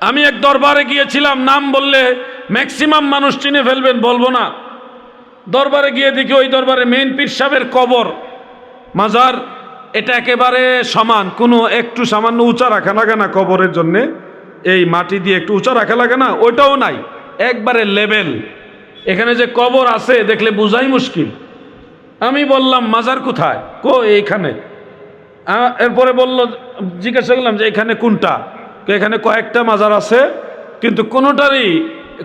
আমি এক দরবারে গিয়েছিলাম, নাম বললে ম্যাক্সিমাম মানুষ চিনে ফেলবেন, বলব না। দরবারে গিয়ে দেখি ওই দরবারে মেইন পীর সাহেবের কবর। মাজার, এটা একেবারে সমান, কোনো একটু সামান্য উঁচা রাখা লাগে না কবরের জন্যে। এই মাটি দিয়ে একটু উঁচা রাখা লাগে না, ওইটাও নাই, একবারে লেভেল এখানে যে কবর আছে, দেখলে বোঝাই মুশকিল। আমি বললাম, মাজার কোথায়? কো, এইখানে। এরপরে বলল, জিজ্ঞাসা করলাম যে, এখানে কোনটা? তো এখানে কয়েকটা মাজার আছে, কিন্তু কোনোটারই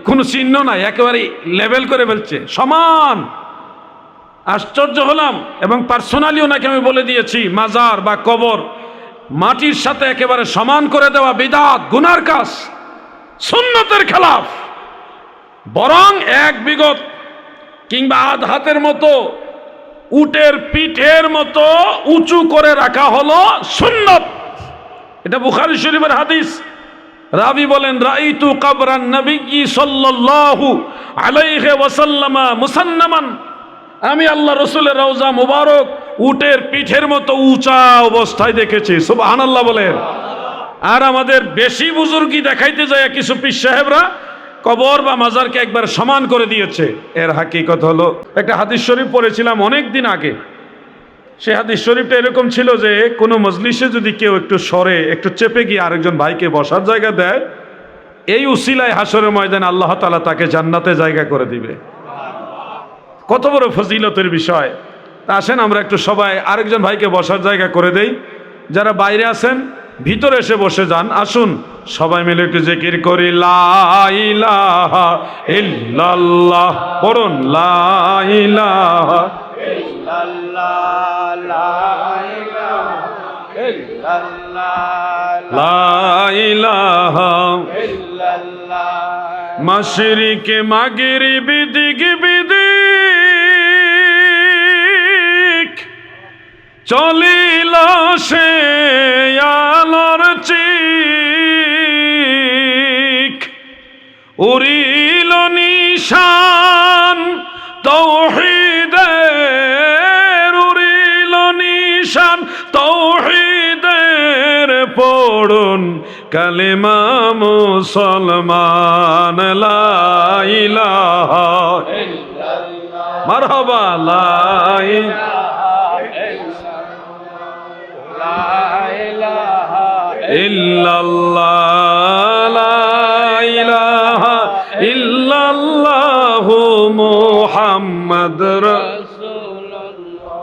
কোনো চিহ্ন নাই একেবারে লেভেল করে ফেলছে। সমান। আশ্চর্য হলাম এবং পার্সোনালি ওনাকে আমি বলে দিয়েছি, মাজার বা কবর মাটির সাথে একেবারে সমান করে দেওয়া বিদাত, গুনার কাজ, সুন্নতের খেলাফ। বরং এক বিগত কিংবা আধ হাতের মতো উটের পিঠের মতো উঁচু করে রাখা হলো সুন্নত। এটা বুখারী শরীফের হাদিস। রাবি বলেন, রাইতু কাবরান নবী সাল্লাল্লাহু আলাইহি ওয়াসাল্লামা মুসান্নামান। আমি আল্লাহ রসুলের রওজা মুবারক উটের পিঠের মতো উঁচা অবস্থায় দেখেছি। সুবহানাল্লাহ বলেন। আর আমাদের বেশি বুজুর্গি দেখাইতে যায় কিছু পীর সাহেবরা কবর বা মাজারকে একবার সমান করে দিয়েছে। এর হাকিকত হলো, একটা হাদিস শরীফ পড়েছিলাম অনেক দিন আগে। সে হাদিস শরীফটা এরকম ছিল যে কোনো মজলিসে যদি কেউ একটু সরে, একটু চেপে গিয়ে আরেকজন ভাইকে বসার জায়গা দেয়, এই উসিলায় হাসরের ময়দানে আল্লাহ তালা তাকে জান্নাতে জায়গা করে দিবে। কত বড় ফজিলতের বিষয়। আসেন আমরা একটু সবাই আরেকজন ভাইকে বসার জায়গা করে দেই। যারা বাইরে আছেন, ভিতরে এসে বসে যান। আসুন, সবাই মিলে একটু জিকির করি লাইলাহা ইল্লাল্লাহ, পড়ুন লাইলাহা লাইলাহা মাশরিকে মাগরিব দিক বিদিক চলিল সে আলোর চিক। উড়িল পড়ুন কালেমা মুসলমান ইল্লাল্লাহু। মুহাম্মদ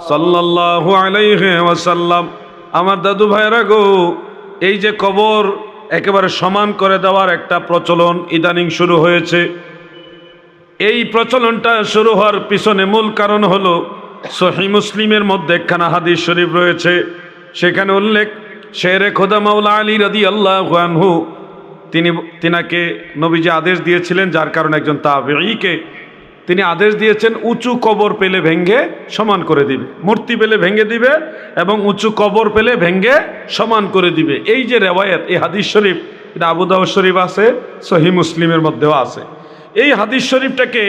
সাল্লাল্লাহু ওয়াসাল্লাম। আমার দাদু ভাইরা গো এই যে কবর একেবারে সমান করে দেওয়ার একটা প্রচলন ইদানিং শুরু হয়েছে। এই প্রচলনটা শুরু হওয়ার পিছনে মূল কারণ হলো সহি মুসলিমের মধ্যে একখানা হাদিস শরীফ রয়েছে। সেখানে উল্লেখ, শেরে খোদা মাওলা আলী রদি আল্লাহ আনহু, তিনি, তিনাকে নবীজি আদেশ দিয়েছিলেন, যার কারণে একজন তাবেঈকে তিনি আদেশ দিয়েছেন, উঁচু কবর পেলে ভেঙ্গে সমান করে দিবে। মূর্তি পেলে ভেঙ্গে দিবে এবং উঁচু কবর পেলে ভেঙ্গে সমান করে দিবে। এই যে রেওয়ায়ত, এই হাদিস শরীফ, এটা আবুদাহ শরীফ আছে সহি মুসলিমের মধ্যেও আছে। এই হাদিস শরীফটাকে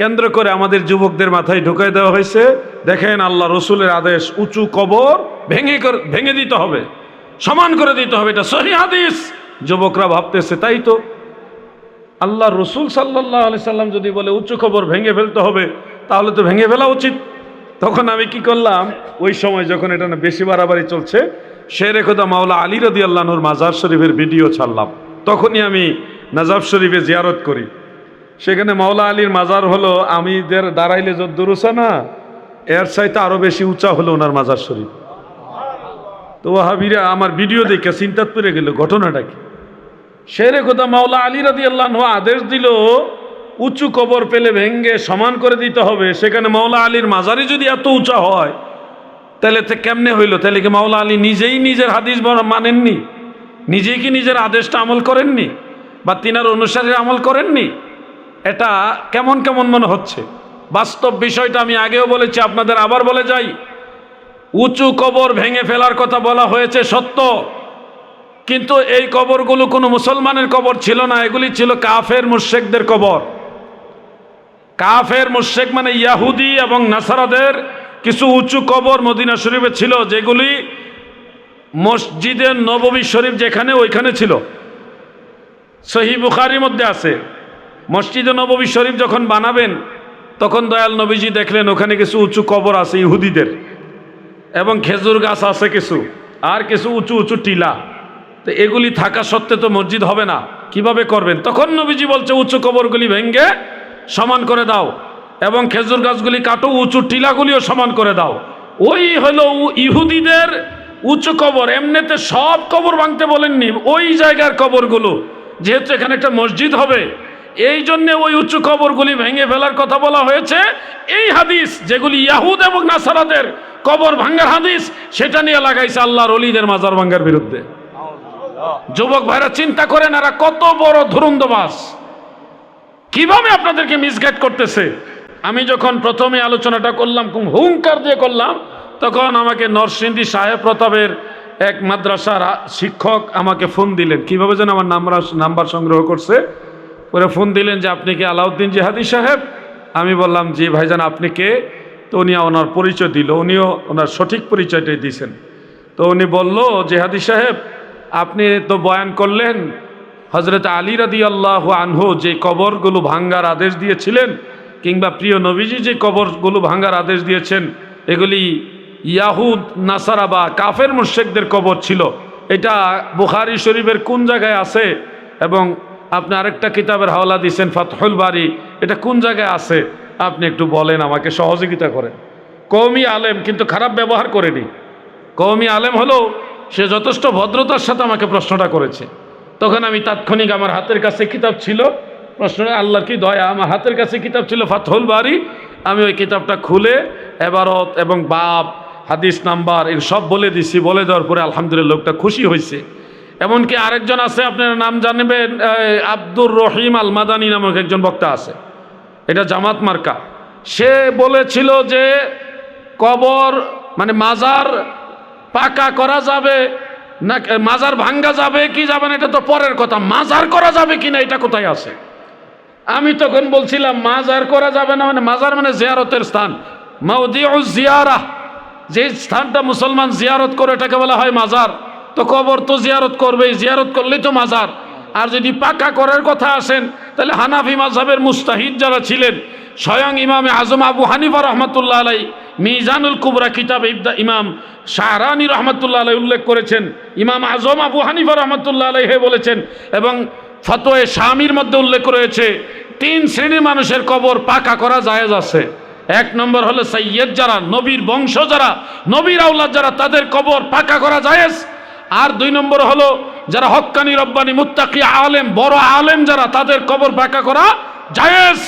কেন্দ্র করে আমাদের যুবকদের মাথায় ঢুকাই দেওয়া হয়েছে। দেখেন আল্লাহ রসুলের আদেশ, উঁচু কবর ভেঙে ভেঙে দিতে হবে, সমান করে দিতে হবে। এটা সহি হাদিস। যুবকরা ভাবতেছে, তাই তো। আল্লাহ রসুল সাল্লাহ আলি সাল্লাম যদি বলে, উচ্চ খবর ভেঙে ফেলতে হবে, তাহলে তো ভেঙে ফেলা উচিত। তখন আমি কি করলাম, ওই সময় যখন এটা না বেশি বাড়াবাড়ি চলছে শেরে খোদা মাওলা আলী রদি আল্লাহনুর মাজার শরীফের ভিডিও ছাড়লাম। তখনই আমি নাজাব শরীফে জিয়ারত করি। সেখানে মাওলা আলীর মাজার হলো আমি দের দাঁড়াইলে যত দূরসা না, এর চাইতে আরও বেশি উঁচা হলো ওনার মাজার শরীফ। তো হাবিরা আমার ভিডিও দেখে চিন্তাত পড়ে গেল, ঘটনাটা কি? শেরে খোদা মাওলা আলী রাদি আল্লাহ আদেশ দিল, উঁচু কবর পেলে ভেঙ্গে সমান করে দিতে হবে। সেখানে মাওলা আলীর মাজারি যদি এত উঁচা হয়, তাহলে তো কেমনে হইল? তাহলে কি মাওলা আলী নিজেই নিজের হাদিস মানেননি? নিজেই কি নিজের আদেশটা আমল করেননি? বা তিনার অনুসারে আমল করেননি? এটা কেমন কেমন মনে হচ্ছে? বাস্তব বিষয়টা আমি আগেও বলেছি, আপনাদের আবার বলে যাই। উঁচু কবর ভেঙে ফেলার কথা বলা হয়েছে সত্য। কিন্তু এই কবরগুলো কোনো মুসলমানের কবর ছিল না, এগুলি ছিল কাফের মুশেকদের কবর। কাফের মুশেক মানে ইয়াহুদি এবং নাসারাদের কিছু উঁচু কবর মদিনা শরীফে ছিল, যেগুলি মসজিদের নববী শরীফ যেখানে, ওইখানে ছিল। সহি বুখারির মধ্যে আছে, মসজিদে নববী শরীফ যখন বানাবেন, তখন দয়াল নবীজি দেখলেন ওখানে কিছু উঁচু কবর আছে ইহুদিদের, এবং খেজুর গাছ আছে কিছু, আর কিছু উঁচু উঁচু টিলা। তো এগুলি থাকা সত্ত্বে তো মসজিদ হবে না। কীভাবে করবেন? তখন নবীজি বলছে, উঁচু কবরগুলি ভেঙ্গে সমান করে দাও এবং খেজুর গাছগুলি কাটো, উঁচু টিলাগুলিও সমান করে দাও। ওই হলো ইহুদিদের উঁচু কবর। এমনিতে সব কবর ভাঙতে বলেননি, ওই জায়গার কবরগুলো। যেহেতু এখানে একটা মসজিদ হবে, এই জন্যে ওই উঁচু কবরগুলি ভেঙে ফেলার কথা বলা হয়েছে। এই হাদিস, যেগুলি ইয়াহুদ এবং নাসারাদের কবর ভাঙ্গার হাদিস, সেটা নিয়ে লাগাইছে আল্লাহর অলিদের মাজার ভাঙ্গার বিরুদ্ধে। যুবক ভাইরা, চিন্তা করেন এরা কত বড় ধুরুন্দবাস কীভাবে আপনাদেরকে মিসগাইড করতেছে? আমি যখন প্রথমে আলোচনাটা করলাম হুঙ্কার দিয়ে করলাম, তখন আমাকে নরসিংদী সাহেব প্রতাপের এক মাদ্রাসার শিক্ষক আমাকে ফোন দিলেন। কীভাবে যেন আমার নাম্বার নাম্বার সংগ্রহ করছে। পরে ফোন দিলেন যে, আপনি কি আলাউদ্দিন জিহাদি সাহেব? আমি বললাম, জি ভাইজান, আপনি কে? তো উনি ওনার পরিচয় দিল। উনিও ওনার সঠিক পরিচয়টাই দিয়েছেন। তো উনি বলল, জেহাদি সাহেব আপনি তো বয়ান করলেন হজরত আলী রাদি আল্লাহ আনহু যে কবরগুলো ভাঙ্গার আদেশ দিয়েছিলেন, কিংবা প্রিয় নবীজি যে কবরগুলো ভাঙ্গার আদেশ দিয়েছেন, এগুলি ইয়াহুদ, নাসারা বা কাফের মুর্শেকদের কবর ছিল। এটা বুখারি শরীফের কোন জায়গায় আছে? এবং আপনি আরেকটা কিতাবের হাওলা দিয়েছেন, ফাতহুল বাড়ি এটা কোন জায়গায় আছে? আপনি একটু বলেন, আমাকে সহযোগিতা করেন। কৌমি আলেম, কিন্তু খারাপ ব্যবহার করেনি। কৌমি আলেম হলো সে যথেষ্ট ভদ্রতার সাথে আমাকে প্রশ্নটা করেছে। তখন আমি তাৎক্ষণিক আমার হাতের কাছে কিতাব ছিল। প্রশ্নটা, আল্লাহর কি দয়া? আমার হাতের কাছে কিতাব ছিল, ফাতহুল বাড়ি আমি ওই কিতাবটা খুলে এবারত এবং বাপ, হাদিস নাম্বার এর সব বলে দিছি। বলে দেওয়ার পরে আলহামদুলিল্লাহ লোকটা খুশি হয়েছে। এমনকি আরেকজন আছে, আপনার নাম জানবেন আব্দুর রহিম আল মাদানি নামক একজন বক্তা আছে। এটা জামাত মার্কা। সে বলেছিল যে কবর মানে মাজার পাকা করা যাবে, না, মাজার ভাঙ্গা যাবে, কি যাবে না, এটা তো পরের কথা। মাজার করা যাবে কি না, এটা কোথায় আছে? আমি তখন বলছিলাম, মাজার করা যাবে না মানে মাজার মানে জিয়ারতের স্থান। জিয়ারা, যে স্থানটা মুসলমান জিয়ারত করে, এটাকে বলা হয় মাজার। তো কবর তো জিয়ারত করবেই, জিয়ারত করলেই তো মাজার। আর যদি পাকা করার কথা আসেন, তাহলে হানাফি মাঝহের মুস্তাহিদ যারা ছিলেন, স্বয়ং ইমামে আজম আবু হানিফা রহমতুল্লাহ আলাই মিজানুল কুবরা কিতাব ইবদা ইমাম শাহরানি রহমতুল্লাহ আলাই উল্লেখ করেছেন, ইমাম আজম আবু হানিফা রহমতুল্লাহ আলাই হে বলেছেন, এবং ফতোয়ে স্বামীর মধ্যে উল্লেখ রয়েছে, তিন শ্রেণির মানুষের কবর পাকা করা জায়েজ আছে। এক নম্বর হলো সৈয়দ যারা, নবীর বংশ যারা, নবীর আউলাদ যারা, তাদের কবর পাকা করা জায়েজ। আর দুই নম্বর হলো যারা হক্কানি রব্বানি মুত্তাকি আলেম, বড় আলেম যারা, তাদের কবর পাকা করা জায়েজ।